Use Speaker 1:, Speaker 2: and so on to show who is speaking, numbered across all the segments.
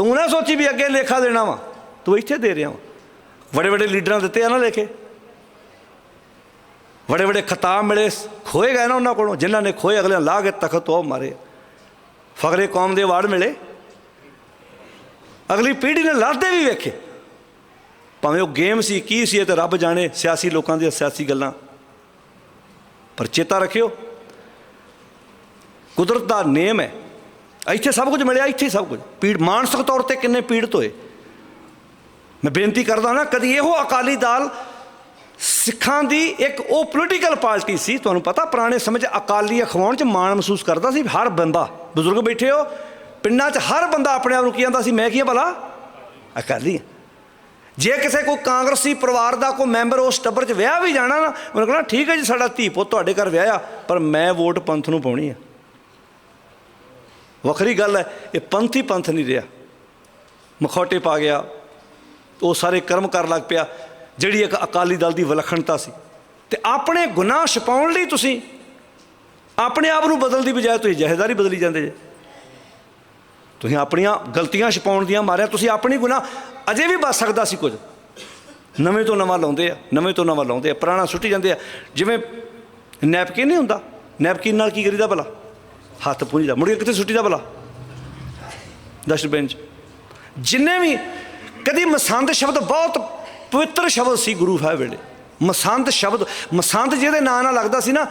Speaker 1: ਤੂੰ ਨਾ ਸੋਚੀ ਵੀ ਅੱਗੇ ਲੇਖਾ ਦੇਣਾ ਵਾ। ਤੂੰ ਇੱਥੇ ਦੇ ਰਿਹਾ ਵਾ। ਵੱਡੇ ਵੱਡੇ ਲੀਡਰਾਂ ਦਿੱਤੇ ਆ ਨਾ ਲੇਖੇ। ਵੱਡੇ ਵੱਡੇ ਖਿਤਾਬ ਮਿਲੇ, ਖੋਏ ਗਏ ਨਾ ਉਹਨਾਂ ਕੋਲੋਂ, ਜਿਨ੍ਹਾਂ ਨੇ ਖੋਏ ਅਗਲੇ ਲਾ ਕੇ ਤਖਤ ਉਹ ਮਾਰੇ। ਫਖਰੇ ਕੌਮ ਦੇ ਅਵਾਰਡ ਮਿਲੇ। ਅਗਲੀ ਪੀੜ੍ਹੀ ਨੇ ਲੜਦੇ ਵੀ ਵੇਖੇ। ਭਾਵੇਂ ਉਹ ਗੇਮ ਸੀ, ਕੀ ਸੀ, ਇਹ ਤੇ ਰੱਬ ਜਾਣੇ ਸਿਆਸੀ ਲੋਕਾਂ ਦੀਆਂ ਸਿਆਸੀ ਗੱਲਾਂ। ਪਰ ਚੇਤਾ ਰੱਖਿਓ, ਕੁਦਰਤ ਦਾ ਨੇਮ ਹੈ। ਇੱਥੇ ਸਭ ਕੁਝ ਮਿਲਿਆ, ਇੱਥੇ ਸਭ ਕੁਝ। ਪੀੜ, ਮਾਨਸਿਕ ਤੌਰ ਤੇ ਕਿੰਨੇ ਪੀੜਤ ਹੋਏ। ਮੈਂ ਬੇਨਤੀ ਕਰਦਾ ਨਾ, ਕਦੀ ਇਹੋ ਅਕਾਲੀ ਦਲ ਸਿੱਖਾਂ ਦੀ ਇੱਕ ਉਹ ਪੋਲੀਟੀਕਲ ਪਾਰਟੀ ਸੀ, ਤੁਹਾਨੂੰ ਪਤਾ ਪੁਰਾਣੇ ਸਮੇਂ 'ਚ ਅਕਾਲੀ ਅਖਵਾਉਣ 'ਚ ਮਾਣ ਮਹਿਸੂਸ ਕਰਦਾ ਸੀ ਹਰ ਬੰਦਾ। ਬਜ਼ੁਰਗ ਬੈਠੇ ਹੋ, ਪਿੰਡਾਂ 'ਚ ਹਰ ਬੰਦਾ ਆਪਣੇ ਆਪ ਨੂੰ ਕੀ ਕਹਿੰਦਾ ਸੀ, ਮੈਂ ਕੀ ਹਾਂ ਭਲਾ? ਅਕਾਲੀ ਜੇ ਕਿਸੇ ਕੋਈ ਕਾਂਗਰਸੀ ਪਰਿਵਾਰ ਦਾ ਕੋਈ ਮੈਂਬਰ ਉਸ ਟੱਬਰ 'ਚ ਵਿਆਹ ਵੀ ਜਾਣਾ ਨਾ, ਉਹਨੇ ਕਹਣਾ, ਠੀਕ ਹੈ ਜੀ, ਸਾਡਾ ਧੀ ਪੁੱਤ ਤੁਹਾਡੇ ਘਰ ਵਿਆਹਿਆ, ਪਰ ਮੈਂ ਵੋਟ ਪੰਥ ਨੂੰ ਪਾਉਣੀ ਆ। ਵੱਖਰੀ ਗੱਲ ਹੈ, ਇਹ ਪੰਥ ਹੀ ਪੰਥ ਨਹੀਂ ਰਿਹਾ। ਮਖੌਟੇ ਪਾ ਗਿਆ, ਉਹ ਸਾਰੇ ਕਰਮ ਕਰਨ ਲੱਗ ਪਿਆ, ਜਿਹੜੀ ਇੱਕ ਅਕਾਲੀ ਦਲ ਦੀ ਵਿਲੱਖਣਤਾ ਸੀ। ਤੇ ਆਪਣੇ ਗੁਨਾਹ ਛਪਾਉਣ ਲਈ ਤੁਸੀਂ ਆਪਣੇ ਆਪ ਨੂੰ ਬਦਲਣ ਦੀ ਬਜਾਏ ਤੁਸੀਂ ਜਹੇਦਾਰੀ ਬਦਲੀ ਜਾਂਦੇ ਜੇ। ਤੁਸੀਂ ਆਪਣੀਆਂ ਗਲਤੀਆਂ ਛਪਾਉਣ ਦੀਆਂ ਮਾਰਿਆ, ਤੁਸੀਂ ਆਪਣੀ ਗੁਨਾਹ ਅਜੇ ਵੀ ਬਚ ਸਕਦਾ ਸੀ ਕੁਝ। ਨਵੇਂ ਤੋਂ ਨਵਾਂ ਲਾਉਂਦੇ ਆ, ਨਵੇਂ ਤੋਂ ਨਵਾਂ ਲਾਉਂਦੇ ਆ, ਪੁਰਾਣਾ ਸੁੱਟੀ ਜਾਂਦੇ ਆ। ਜਿਵੇਂ ਨੈਪਕਿਨ ਨਹੀਂ ਹੁੰਦਾ, ਨੈਪਕਿਨ ਨਾਲ ਕੀ ਕਰੀਦਾ ਭਲਾ? ਹੱਥ ਪੂੰਝਦਾ ਮੁੜ ਕੇ ਕਿੱਥੇ ਸੁੱਟੀ ਦਾ ਭਲਾ? ਡਸਟਬਿਨ 'ਚ। ਜਿੰਨੇ ਵੀ, ਕਦੀ ਮਸੰਦ ਸ਼ਬਦ ਬਹੁਤ ਪਵਿੱਤਰ ਸ਼ਬਦ ਸੀ ਗੁਰੂ ਸਾਹਿਬ ਵੇਲੇ। ਮਸੰਦ ਸ਼ਬਦ, ਮਸੰਦ ਜਿਹਦੇ ਨਾਂ ਨਾਲ ਲੱਗਦਾ ਸੀ ਨਾ,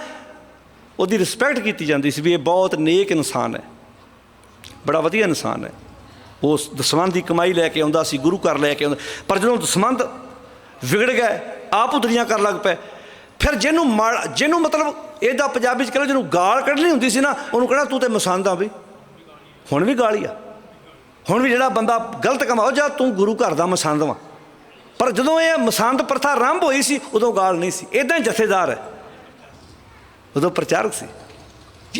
Speaker 1: ਉਹਦੀ ਰਿਸਪੈਕਟ ਕੀਤੀ ਜਾਂਦੀ ਸੀ ਵੀ ਇਹ ਬਹੁਤ ਨੇਕ ਇਨਸਾਨ ਹੈ। ਬੜਾ ਵਧੀਆ ਇਨਸਾਨ ਹੈ। ਉਸ ਦਸਵੰਧ ਦੀ ਕਮਾਈ ਲੈ ਕੇ ਆਉਂਦਾ ਸੀ, ਗੁਰੂ ਘਰ ਲੈ ਕੇ ਆਉਂਦਾ। ਪਰ ਜਦੋਂ ਦਸਵੰਧ ਵਿਗੜ ਗਏ ਆਪ ਉਦਰੀਆਂ ਕਰਨ ਲੱਗ ਪਏ ਫਿਰ ਜਿਹਨੂੰ ਮਾੜ- ਜਿਹਨੂੰ ਮਤਲਬ ਇਹਦਾ ਪੰਜਾਬੀ ਚ ਕਹਿੰਦੇ ਜਿਹਨੂੰ ਗਾਲ ਕੱਢਣੀ ਹੁੰਦੀ ਸੀ ਨਾ, ਉਹਨੂੰ ਕਹਿਣਾ ਤੂੰ ਤੇ ਮਸੰਦ ਆ ਬਈ। ਹੁਣ ਵੀ ਗਾਲ ਹੀ ਆ। ਹੁਣ ਵੀ ਜਿਹੜਾ ਬੰਦਾ ਗਲਤ ਕਮਾਓ ਜਾਂ ਤੂੰ ਗੁਰੂ ਘਰ ਦਾ ਮਸੰਦ ਵਾ। ਪਰ ਜਦੋਂ ਇਹ ਮਸੰਦ ਪ੍ਰਥਾ ਆਰੰਭ ਹੋਈ ਸੀ, ਉਦੋਂ ਗਾਲ ਨਹੀਂ ਸੀ। ਇਦਾਂ ਹੀ ਜਥੇਦਾਰ ਹੈ। ਉਦੋਂ ਪ੍ਰਚਾਰਕ ਸੀ।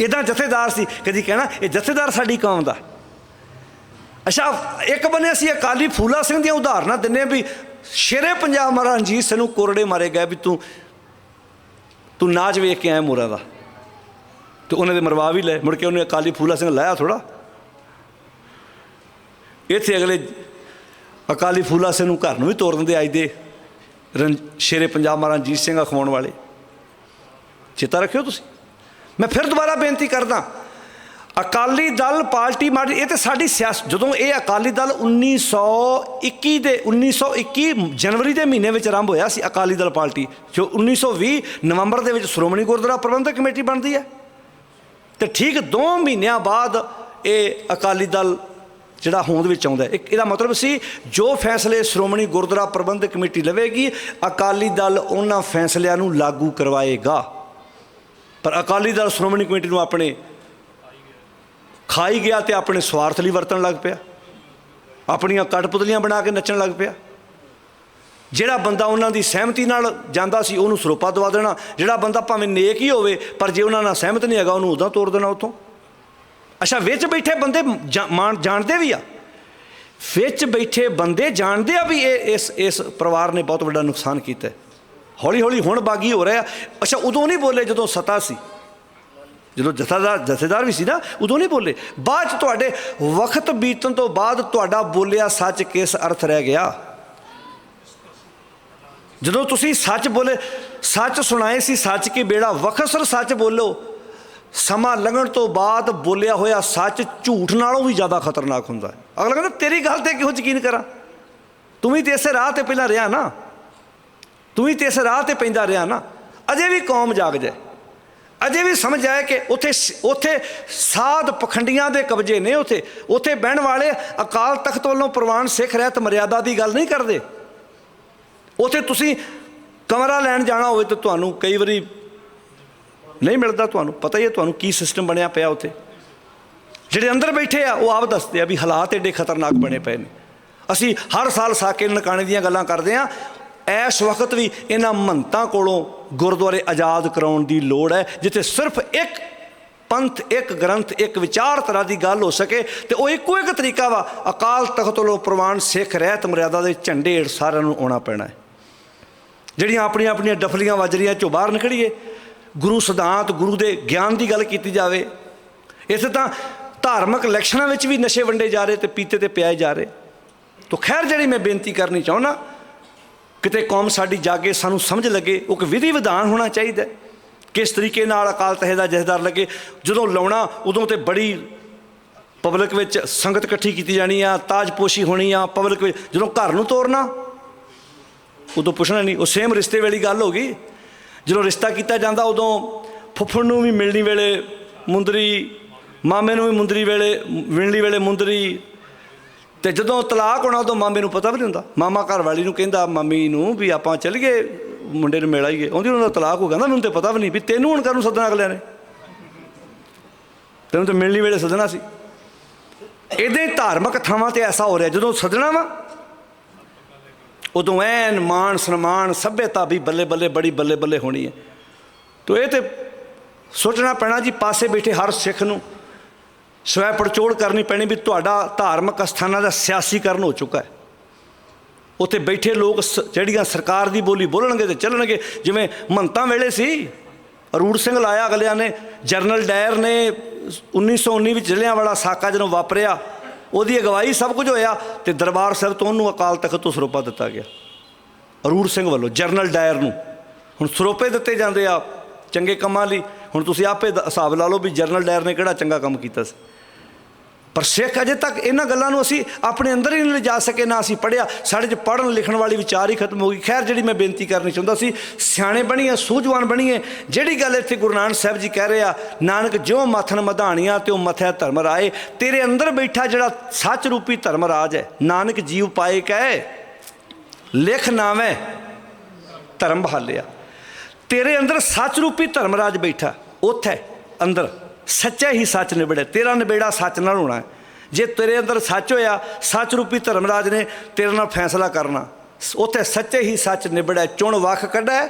Speaker 1: ਇਦਾਂ ਜਥੇਦਾਰ ਸੀ, ਕਦੀ ਕਹਿਣਾ, ਇਹ ਜਥੇਦਾਰ ਸਾਡੀ ਕੌਮ ਦਾ ਅੱਛਾ, ਇੱਕ ਬੰਨੇ ਅਸੀਂ ਅਕਾਲੀ ਫੂਲਾ ਸਿੰਘ ਦੀਆਂ ਉਦਾਹਰਨਾਂ ਦਿੰਨੇ ਵੀ, ਸ਼ੇਰੇ ਪੰਜਾਬ ਮਹਾਰਾਜ ਰਣਜੀਤ ਸਿੰਘ ਨੂੰ ਕੋਰੜੇ ਮਾਰੇ ਗਏ ਵੀ ਤੂੰ ਤੂੰ ਨਾਚ ਵੇਖ ਕੇ ਆਇਆ ਮੋਰਾ ਦਾ। ਤੇ ਉਹਨੇ ਦੇ ਮਰਵਾ ਵੀ ਲਏ। ਮੁੜ ਕੇ ਉਹਨੇ ਅਕਾਲੀ ਫੂਲਾ ਸਿੰਘ ਲਾਇਆ ਥੋੜਾ ਇੱਥੇ ਅਗਲੇ ਅਕਾਲੀ ਫੂਲਾ ਸਿੰਘ ਨੂੰ ਘਰ ਨੂੰ ਵੀ ਤੋਰ ਦਿੰਦੇ ਅੱਜ ਦੇ ਰਣ, ਸ਼ੇਰੇ ਪੰਜਾਬ ਮਹਾਰਾਜ ਰਣਜੀਤ ਸਿੰਘ ਅਖਵਾਉਣ ਵਾਲੇ। ਚੇਤਾ ਰੱਖਿਓ ਤੁਸੀਂ। ਮੈਂ ਫਿਰ ਦੁਬਾਰਾ ਬੇਨਤੀ ਕਰਦਾ। ਅਕਾਲੀ ਦਲ ਪਾਰਟੀ ਮਾੜੀ, ਇਹ ਤੇ ਸਾਡੀ ਸਿਆਸਤ, ਜਦੋਂ ਇਹ ਅਕਾਲੀ ਦਲ 1921 ਦੇ 1921 ਜਨਵਰੀ ਦੇ ਮਹੀਨੇ ਵਿੱਚ ਆਰੰਭ ਹੋਇਆ ਸੀ ਅਕਾਲੀ ਦਲ ਪਾਰਟੀ, ਜੋ 1920 ਨਵੰਬਰ ਦੇ ਵਿੱਚ ਸ਼੍ਰੋਮਣੀ ਗੁਰਦੁਆਰਾ ਪ੍ਰਬੰਧਕ ਕਮੇਟੀ ਬਣਦੀ ਹੈ। ਤੇ ਠੀਕ 2 ਮਹੀਨਿਆਂ ਬਾਅਦ ਇਹ ਅਕਾਲੀ ਦਲ ਜਿਹੜਾ ਹੋਂਦ ਵਿੱਚ ਆਉਂਦਾ ਇੱਕ, ਇਹਦਾ ਮਤਲਬ ਸੀ ਜੋ ਫੈਸਲੇ ਸ਼੍ਰੋਮਣੀ ਗੁਰਦੁਆਰਾ ਪ੍ਰਬੰਧਕ ਕਮੇਟੀ ਲਵੇਗੀ, ਅਕਾਲੀ ਦਲ ਉਹਨਾਂ ਫੈਸਲਿਆਂ ਨੂੰ ਲਾਗੂ ਕਰਵਾਏਗਾ। ਪਰ ਅਕਾਲੀ ਦਲ ਸ਼੍ਰੋਮਣੀ ਕਮੇਟੀ ਨੂੰ ਆਪਣੇ ਖਾਈ ਗਿਆ ਤੇ ਆਪਣੇ ਸਵਾਰਥ ਲਈ ਵਰਤਣ ਲੱਗ ਪਿਆ। ਆਪਣੀਆਂ ਕਠਪੁਤਲੀਆਂ ਬਣਾ ਕੇ ਨੱਚਣ ਲੱਗ ਪਿਆ। ਜਿਹੜਾ ਬੰਦਾ ਉਹਨਾਂ ਦੀ ਸਹਿਮਤੀ ਨਾਲ ਜਾਂਦਾ ਸੀ, ਉਹਨੂੰ ਸਰੋਪਾ ਦਵਾ ਦੇਣਾ। ਜਿਹੜਾ ਬੰਦਾ ਭਾਵੇਂ ਨੇਕ ਹੀ ਹੋਵੇ, ਪਰ ਜੇ ਉਹਨਾਂ ਨਾਲ ਸਹਿਮਤ ਨਹੀਂ ਹੈਗਾ, ਉਹਨੂੰ ਉਦਾਂ ਤੋੜ ਦੇਣਾ ਉੱਥੋਂ। ਅੱਛਾ, ਵਿੱਚ ਬੈਠੇ ਬੰਦੇ ਜਾ- ਮਾਣ- ਜਾਣਦੇ ਵੀ ਆ। ਵਿੱਚ ਬੈਠੇ ਬੰਦੇ ਜਾਣਦੇ ਆ ਵੀ ਇਹ, ਇਸ ਇਸ ਪਰਿਵਾਰ ਨੇ ਬਹੁਤ ਵੱਡਾ ਨੁਕਸਾਨ ਕੀਤਾ। ਹੌਲੀ ਹੌਲੀ ਹੁਣ ਬਾਗੀ ਹੋ ਰਿਹਾ। ਅੱਛਾ, ਉਦੋਂ ਨਹੀਂ ਬੋਲੇ ਜਦੋਂ ਸਤਾ ਸੀ। ਜਦੋਂ ਜਥੇਦਾਰ ਜਥੇਦਾਰ ਵੀ ਸੀ ਨਾ, ਉਦੋਂ ਨਹੀਂ ਬੋਲੇ। ਬਾਅਦ ਚ ਤੁਹਾਡੇ ਵਕਤ ਬੀਤਣ ਤੋਂ ਬਾਅਦ ਤੁਹਾਡਾ ਬੋਲਿਆ ਸੱਚ ਕਿਸ ਅਰਥ ਰਹਿ ਗਿਆ? ਜਦੋਂ ਤੁਸੀਂ ਸੱਚ ਬੋਲੇ, ਸੱਚ ਸੁਣਾਏ ਸੀ ਸੱਚ ਕੀ ਬੇੜਾ ਵਖਸਰ ਸੱਚ ਬੋਲੋ। ਸਮਾਂ ਲੰਘਣ ਤੋਂ ਬਾਅਦ ਬੋਲਿਆ ਹੋਇਆ ਸੱਚ ਝੂਠ ਨਾਲੋਂ ਵੀ ਜ਼ਿਆਦਾ ਖਤਰਨਾਕ ਹੁੰਦਾ ਹੈ। ਅਗਲਾ ਕਹਿੰਦਾ, ਤੇਰੀ ਗੱਲ ਤੇ ਕਿਉਂ ਯਕੀਨ ਕਰਾਂ? ਤੂੰ ਵੀ ਤੇ ਇਸੇ ਰਾਹ ਤੇ ਪਹਿਲਾਂ ਰਿਹਾ ਨਾ। ਤੂੰ ਵੀ ਤੇ ਇਸ ਰਾਹ ਤੇ ਪੈਂਦਾ ਰਿਹਾ ਨਾ। ਅਜੇ ਵੀ ਕੌਮ ਜਾਗ ਜਾਏ ਅਜੇ ਵੀ ਸਮਝ ਆਇਆ ਕਿ ਉੱਥੇ ਉੱਥੇ ਸਾਧ ਪਖੰਡੀਆਂ ਦੇ ਕਬਜ਼ੇ ਨੇ ਉੱਥੇ। ਉੱਥੇ ਬਹਿਣ ਵਾਲੇ ਅਕਾਲ ਤਖਤ ਵੱਲੋਂ ਪ੍ਰਵਾਨ ਸਿੱਖ ਰਹਿਤ ਮਰਿਆਦਾ ਦੀ ਗੱਲ ਨਹੀਂ ਕਰਦੇ। ਉੱਥੇ ਤੁਸੀਂ ਕਮਰਾ ਲੈਣ ਜਾਣਾ ਹੋਵੇ ਤਾਂ ਤੁਹਾਨੂੰ ਕਈ ਵਾਰੀ ਨਹੀਂ ਮਿਲਦਾ ਤੁਹਾਨੂੰ। ਪਤਾ ਹੀ ਹੈ ਤੁਹਾਨੂੰ ਕੀ ਸਿਸਟਮ ਬਣਿਆ ਪਿਆ ਉੱਥੇ। ਜਿਹੜੇ ਅੰਦਰ ਬੈਠੇ ਆ, ਉਹ ਆਪ ਦੱਸਦੇ ਆ ਵੀ ਹਾਲਾਤ ਏਡੇ ਖਤਰਨਾਕ ਬਣੇ ਪਏ ਨੇ। ਅਸੀਂ ਹਰ ਸਾਲ ਸਾਕੇ ਨਕਾਣੇ ਦੀਆਂ ਗੱਲਾਂ ਕਰਦੇ ਆ ਇਸ ਵਕਤ ਵੀ ਇਹਨਾਂ ਮੰਤਾਂ ਕੋਲੋਂ ਗੁਰਦੁਆਰੇ ਆਜ਼ਾਦ ਕਰਾਉਣ ਦੀ ਲੋੜ ਹੈ, ਜਿੱਥੇ ਸਿਰਫ ਇੱਕ ਪੰਥ, ਇੱਕ ਗ੍ਰੰਥ, ਇੱਕ ਵਿਚਾਰਧਾਰਾ ਦੀ ਗੱਲ ਹੋ ਸਕੇ ਤੇ ਉਹ ਇੱਕੋ ਇੱਕ ਤਰੀਕਾ ਵਾ, ਅਕਾਲ ਤਖਤ ਵੱਲੋਂ ਪ੍ਰਵਾਨ ਸਿੱਖ ਰਹਿਤ ਮਰਿਆਦਾ ਦੇ ਝੰਡੇ ਹੇਠ ਸਾਰਿਆਂ ਨੂੰ ਆਉਣਾ ਪੈਣਾ ਹੈ। ਜਿਹੜੀਆਂ ਆਪਣੀਆਂ ਆਪਣੀਆਂ ਡਫਲੀਆਂ ਵੱਜ ਰਹੀਆਂ, ਚੋਂ ਬਾਹਰ ਨਿਕਲੀਏ। ਗੁਰੂ ਸਿਧਾਂਤ, ਗੁਰੂ ਦੇ ਗਿਆਨ ਦੀ ਗੱਲ ਕੀਤੀ ਜਾਵੇ। ਇਸੇ ਤਾਂ ਧਾਰਮਿਕ ਇਲੈਕਸ਼ਨਾਂ ਵਿੱਚ ਵੀ ਨਸ਼ੇ ਵੰਡੇ ਜਾ ਰਹੇ ਤੇ ਪੀਤੇ ਤੇ ਪਿਆਏ ਜਾ ਰਹੇ। ਤੋ ਖੈਰ ਜਿਹੜੀ ਮੈਂ ਬੇਨਤੀ ਕਰਨੀ ਚਾਹੁੰਦਾ ਕਿਤੇ ਕੌਮ ਸਾਡੀ ਜਾਗੇ ਸਾਨੂੰ ਸਮਝ ਲੱਗੇ, ਉਹ ਕਿ ਵਿਧੀ ਵਿਧਾਨ ਹੋਣਾ ਚਾਹੀਦਾ ਕਿਸ ਤਰੀਕੇ ਨਾਲ ਅਕਾਲ ਤਖਤ ਦਾ ਜਥੇਦਾਰ ਲੱਗੇ, ਜਦੋਂ ਲਾਉਣਾ, ਉਦੋਂ ਤੇ ਬੜੀ ਪਬਲਿਕ ਵਿੱਚ ਸੰਗਤ ਇਕੱਠੀ ਕੀਤੀ ਜਾਣੀ ਆ, ਤਾਜਪੋਸ਼ੀ ਹੋਣੀ ਆ, ਪਬਲਿਕ ਵਿੱਚ ਜਦੋਂ ਘਰ ਨੂੰ ਤੋਰਨਾ, ਉਦੋਂ ਪੁੱਛਣਾ ਨਹੀਂ। ਉਹ ਸੇਮ ਰਿਸ਼ਤੇ ਵਾਲੀ ਗੱਲ ਹੋ ਗਈ। ਜਦੋਂ ਰਿਸ਼ਤਾ ਕੀਤਾ ਜਾਂਦਾ, ਉਦੋਂ ਫੁੱਫੜ ਨੂੰ ਵੀ ਮਿਲਣੀ ਵੇਲੇ ਮੁੰਦਰੀ, ਮਾਮੇ ਨੂੰ ਵੀ ਮੁੰਦਰੀ ਵੇਲੇ, ਮਿਲਣੀ ਵੇਲੇ ਮੁੰਦਰੀ ਤੇ ਜਦੋਂ ਤਲਾਕ ਹੋਣਾ ਉਦੋਂ ਮਾਮੇ ਨੂੰ ਪਤਾ ਵੀ ਨਹੀਂ ਹੁੰਦਾ। ਮਾਮਾ ਘਰ ਵਾਲੀ ਨੂੰ ਕਹਿੰਦਾ, ਮੰਮੀ ਨੂੰ ਵੀ ਆਪਾਂ ਚੱਲੀਏ ਮੁੰਡੇ ਨੂੰ ਮਿਲ ਆਈਏ। ਉਹਦੀ ਉਹਨਾਂ ਦਾ ਤਲਾਕ ਹੋ ਗਿਆ ਨਾ, ਮੈਨੂੰ ਤੇ ਪਤਾ ਵੀ ਨਹੀਂ ਵੀ ਤੈਨੂੰ ਹੁਣ ਕਰਨ ਸੱਦਣਾ ਅਗਲਿਆਂ ਨੇ। ਤੈਨੂੰ ਤਾਂ ਮਿਲਣੀ ਵੇਲੇ ਸੱਦਣਾ ਸੀ। ਇਹਦੇ ਧਾਰਮਿਕ ਥਾਵਾਂ ਤੇ ਐਸਾ ਹੋ ਰਿਹਾ, ਜਦੋਂ ਸੱਦਣਾ ਵਾ, ਉਦੋਂ ਐਨ ਮਾਣ, ਸਨਮਾਨ, ਸਭਿਅਤਾ ਵੀ ਬੱਲੇ ਬੱਲੇ, ਬੜੀ ਬੱਲੇ ਬੱਲੇ ਹੋਣੀ ਹੈ। ਤੋ ਇਹ ਤੇ ਸੋਚਣਾ ਪੈਣਾ ਜੀ, ਪਾਸੇ ਬੈਠੇ ਹਰ ਸਿੱਖ ਨੂੰ ਸਵੈ ਪੜਚੋਲ ਕਰਨੀ ਪੈਣੀ ਵੀ ਤੁਹਾਡਾ ਧਾਰਮਿਕ ਅਸਥਾਨਾਂ ਦਾ ਸਿਆਸੀਕਰਨ ਹੋ ਚੁੱਕਾ ਹੈ। ਉੱਥੇ ਬੈਠੇ ਲੋਕ ਸ- ਜਿਹੜੀਆਂ ਸਰਕਾਰ ਦੀ ਬੋਲੀ ਬੋਲਣਗੇ ਤੇ ਚੱਲਣਗੇ, ਜਿਵੇਂ ਮੰਤਾਂ ਵੇਲੇ ਸੀ ਅਰੂੜ ਸਿੰਘ ਲਾਇਆ ਅਗਲਿਆਂ ਨੇ, ਜਰਨਲ ਡਾਇਰ ਨੇ 1919 ਵਿੱਚ ਜਲਿਆਂਵਾਲਾ ਸਾਕਾ ਜਦੋਂ ਵਾਪਰਿਆ, ਉਹਦੀ ਅਗਵਾਈ ਸਭ ਕੁਝ ਹੋਇਆ ਤੇ ਦਰਬਾਰ ਸਾਹਿਬ ਤੋਂ ਉਹਨੂੰ ਅਕਾਲ ਤਖਤ ਤੋਂ ਸਰੋਪਾ ਦਿੱਤਾ ਗਿਆ। ਅਰੂੜ ਸਿੰਘ ਵੱਲੋਂ, ਜਰਨਲ ਡਾਇਰ ਨੂੰ। ਹੁਣ ਸਰੋਪੇ ਦਿੱਤੇ ਜਾਂਦੇ ਆ ਚੰਗੇ ਕੰਮਾਂ ਲਈ। ਹੁਣ ਤੁਸੀਂ ਆਪੇ ਹਿਸਾਬ ਲਾ ਲਓ ਵੀ ਜਰਨਲ ਡਾਇਰ ਨੇ ਕਿਹੜਾ ਚੰਗਾ ਕੰਮ ਕੀਤਾ ਸੀ। ਪਰ ਸਿੱਖ ਅਜੇ ਤੱਕ ਇਹਨਾਂ ਗੱਲਾਂ ਨੂੰ ਅਸੀਂ ਆਪਣੇ ਅੰਦਰ ਹੀ ਨਹੀਂ ਲਿਜਾ ਸਕੇ, ਨਾ ਅਸੀਂ ਪੜਿਆ ਸਾਡੇ 'ਚ ਪੜਨ ਲਿਖਣ ਵਾਲੀ ਵਿਚਾਰ ਹੀ ਖਤਮ ਹੋ ਗਈ। ਖੈਰ, ਜਿਹੜੀ ਮੈਂ ਬੇਨਤੀ ਕਰਨੀ ਚਾਹੁੰਦਾ ਸੀ, ਸਿਆਣੇ ਬਣੀਏ, ਸੂਝਵਾਨ ਬਣੀਏ, ਜਿਹੜੀ ਗੱਲ ਇੱਥੇ ਗੁਰੂ ਨਾਨਕ ਸਾਹਿਬ ਜੀ ਕਹਿ ਰਹੇ ਆ, ਨਾਨਕ ਜਿਉ ਮਥਨ ਮਧਾਣੀਆਂ ਤੇ ਉਹ ਮਥਿਆ ਧਰਮ ਰਾਏ, ਤੇਰੇ ਅੰਦਰ ਬੈਠਾ ਜਿਹੜਾ ਸੱਚ ਰੂਪੀ ਧਰਮ ਰਾਜ ਹੈ, ਨਾਨਕ ਜੀਵ ਪਾਏ ਕਹੇ, ਲਿਖ ਨਾਵੇਂ, ਧਰਮ ਬਹਾਲਿਆ। ਤੇਰੇ ਅੰਦਰ ਸੱਚ ਰੂਪੀ ਧਰਮ ਰਾਜ ਬੈਠਾ, ਉੱਥੇ, ਅੰਦਰ। ਸੱਚਾ ਹੀ ਸੱਚ ਨਿਬੜੇ ਤੇਰਾ ਨਿਬੇੜਾ ਸੱਚ ਨਾਲ ਹੋਣਾ ਜੇ ਤੇਰੇ ਅੰਦਰ ਸੱਚ ਹੋਇਆ, ਸੱਚ ਰੂਪੀ ਧਰਮ ਰਾਜ ਨੇ ਤੇਰੇ ਨਾਲ ਫੈਸਲਾ ਕਰਨਾ। ਉੱਥੇ ਸੱਚੇ ਹੀ ਸੱਚ ਨਿਬੜਿਆ, ਚੁਣ ਵੱਖ ਕੱਢੈ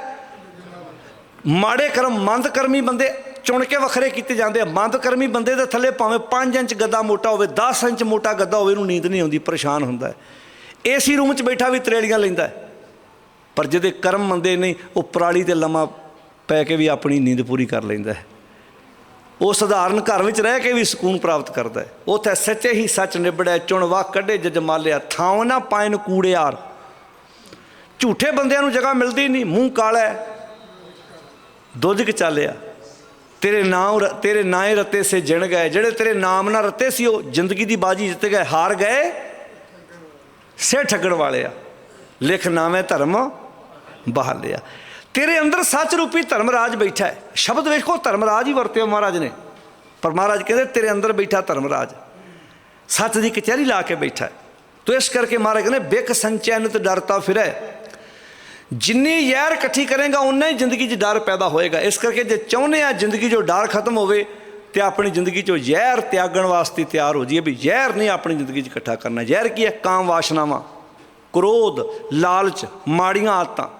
Speaker 1: ਮਾੜੇ ਕਰਮ ਮੰਦ ਕਰਮੀ ਬੰਦੇ ਚੁਣ ਕੇ ਵੱਖਰੇ ਕੀਤੇ ਜਾਂਦੇ ਆ। ਮੰਦ ਕਰਮੀ ਬੰਦੇ ਦੇ ਥੱਲੇ ਭਾਵੇਂ 5 ਇੰਚ ਗੱਦਾ ਮੋਟਾ ਹੋਵੇ 10 ਇੰਚ ਮੋਟਾ ਗੱਦਾ ਹੋਵੇ, ਇਹਨੂੰ ਨੀਂਦ ਨਹੀਂ ਆਉਂਦੀ, ਪਰੇਸ਼ਾਨ ਹੁੰਦਾ ਹੈ। ਏਸੀ ਰੂਮ 'ਚ ਬੈਠਾ ਵੀ ਤਰੇੜੀਆਂ ਲੈਂਦਾ ਪਰ ਜਿਹਦੇ ਕਰਮ ਮੰਦੇ ਨਹੀਂ, ਉਹ ਪਰਾਲੀ ਤੇ ਲੰਮਾ ਪੈ ਕੇ ਵੀ ਆਪਣੀ ਨੀਂਦ ਪੂਰੀ ਕਰ ਲੈਂਦਾ ਹੈ। ਉਹ ਸਧਾਰਨ ਘਰ ਵਿੱਚ ਰਹਿ ਕੇ ਵੀ ਸਕੂਨ ਪ੍ਰਾਪਤ ਕਰਦਾ ਹੈ। ਉਥੇ ਸੱਚੇ ਹੀ ਸੱਚ ਨਿਬੜਿਆ, ਚੁਣ ਵਾ ਕੱਢੇ ਜਜਮਾਲਿਆ ਥਾਂ ਨਾ ਪਾਇਨ ਕੂੜਿਆਰ ਝੂਠੇ ਬੰਦਿਆਂ ਨੂੰ ਜਗ੍ਹਾ ਮਿਲਦੀ ਨਹੀਂ, ਮੂੰਹ ਕਾਲਾ ਦੁੱਧ ਕਿ ਚੱਲਿਆ ਤੇਰੇ ਨਾਮ ਤੇਰੇ ਨਾਏ ਰਤੇ ਸੇ ਜਿਣ ਗਏ। ਜਿਹੜੇ ਤੇਰੇ ਨਾਮ ਨਾਲ ਰਤੇ ਸੀ, ਉਹ ਜ਼ਿੰਦਗੀ ਦੀ ਬਾਜੀ ਜਿੱਤ ਗਏ, ਹਾਰ ਗਏ। ਸੇ ਠੱਗਣ ਵਾਲੇ ਆ। ਲਿਖ ਨਾਵੇਂ ਧਰਮ ਬਹਾਲਿਆ ਤੇਰੇ ਅੰਦਰ ਸੱਚ ਰੂਪੀ ਧਰਮ ਰਾਜ ਬੈਠਾ ਹੈ। ਸ਼ਬਦ ਵੇਖੋ ਧਰਮ ਰਾਜ ਹੀ ਵਰਤਿਓ ਮਹਾਰਾਜ ਨੇ। ਪਰ ਮਹਾਰਾਜ ਕਹਿੰਦੇ, ਤੇਰੇ ਅੰਦਰ ਬੈਠਾ ਧਰਮ ਰਾਜ ਸੱਚ ਦੀ ਕਚਹਿਰੀ ਲਾ ਕੇ ਬੈਠਾ ਹੈ। ਤੋ ਇਸ ਕਰਕੇ ਮਹਾਰਾਜ ਕਹਿੰਦੇ ਬਿਕ ਸੰਚੈਨਤ ਡਰਤਾ ਫਿਰੈ। ਜਿੰਨੀ ਯਾਰ ਇਕੱਠੀ ਕਰੇਗਾ ਉਨਾ ਹੀ ਜ਼ਿੰਦਗੀ 'ਚ ਡਰ ਪੈਦਾ ਹੋਏਗਾ। ਇਸ ਕਰਕੇ ਜੇ ਚਾਹੁੰਦੇ ਆ ਜ਼ਿੰਦਗੀ 'ਚੋਂ ਡਰ ਖਤਮ ਹੋਵੇ, ਤੇ ਆਪਣੀ ਜ਼ਿੰਦਗੀ 'ਚੋਂ ਜ਼ਹਿਰ ਤਿਆਗਣ ਵਾਸਤੇ ਤਿਆਰ ਹੋ ਜਾਈਏ ਵੀ ਜ਼ਹਿਰ ਨਹੀਂ ਆਪਣੀ ਜ਼ਿੰਦਗੀ 'ਚ ਇਕੱਠਾ ਕਰਨਾ। ਜ਼ਹਿਰ ਕੀ ਹੈ? ਕਾਮ ਵਾਸ਼ਨਾਵਾਂ, ਕ੍ਰੋਧ, ਲਾਲਚ, ਮਾੜੀਆਂ ਆਦਤਾਂ।